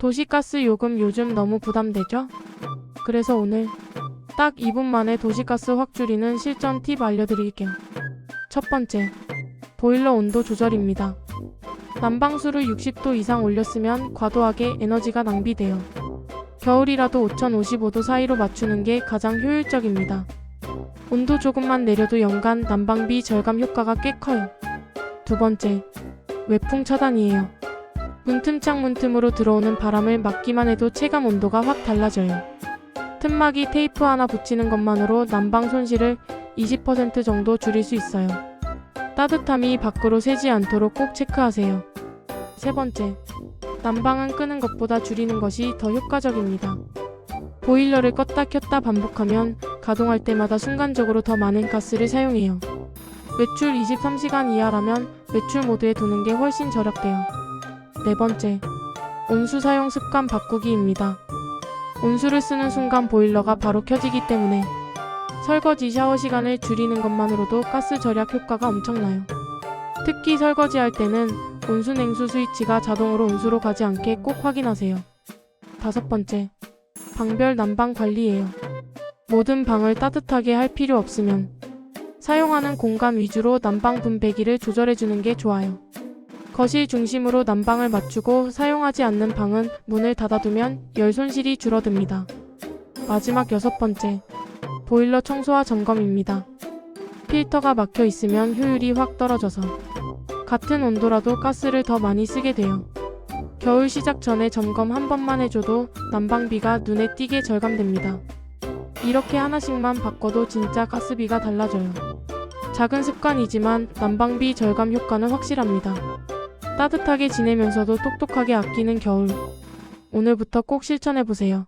도시가스 요금 요즘 너무 부담되죠? 그래서 오늘 딱 2분 만에 도시가스 확 줄이는 실전 팁 알려드릴게요. 첫 번째, 보일러 온도 조절입니다. 난방수를 60도 이상 올렸으면 과도하게 에너지가 낭비돼요. 겨울이라도 5055도 사이로 맞추는 게 가장 효율적입니다. 온도 조금만 내려도 연간 난방비 절감 효과가 꽤 커요. 두 번째, 외풍 차단이에요. 문틈창 문틈으로 들어오는 바람을 막기만 해도 체감 온도가 확 달라져요. 틈막이 테이프 하나 붙이는 것만으로 난방 손실을 20% 정도 줄일 수 있어요. 따뜻함이 밖으로 새지 않도록 꼭 체크하세요. 세 번째, 난방은 끄는 것보다 줄이는 것이 더 효과적입니다. 보일러를 껐다 켰다 반복하면 가동할 때마다 순간적으로 더 많은 가스를 사용해요. 외출 23시간 이하라면 외출 모드에 두는 게 훨씬 절약돼요. 네 번째, 온수 사용 습관 바꾸기입니다. 온수를 쓰는 순간 보일러가 바로 켜지기 때문에 설거지 샤워 시간을 줄이는 것만으로도 가스 절약 효과가 엄청나요. 특히 설거지할 때는 온수 냉수 스위치가 자동으로 온수로 가지 않게 꼭 확인하세요. 다섯 번째, 방별 난방 관리예요. 모든 방을 따뜻하게 할 필요 없으면 사용하는 공간 위주로 난방 분배기를 조절해 주는 게 좋아요. 거실 중심으로 난방을 맞추고 사용하지 않는 방은 문을 닫아두면 열 손실이 줄어듭니다. 마지막 여섯 번째, 보일러 청소와 점검입니다. 필터가 막혀 있으면 효율이 확 떨어져서 같은 온도라도 가스를 더 많이 쓰게 돼요. 겨울 시작 전에 점검 한 번만 해줘도 난방비가 눈에 띄게 절감됩니다. 이렇게 하나씩만 바꿔도 진짜 가스비가 달라져요. 작은 습관이지만 난방비 절감 효과는 확실합니다. 따뜻하게 지내면서도 똑똑하게 아끼는 겨울. 오늘부터 꼭 실천해보세요.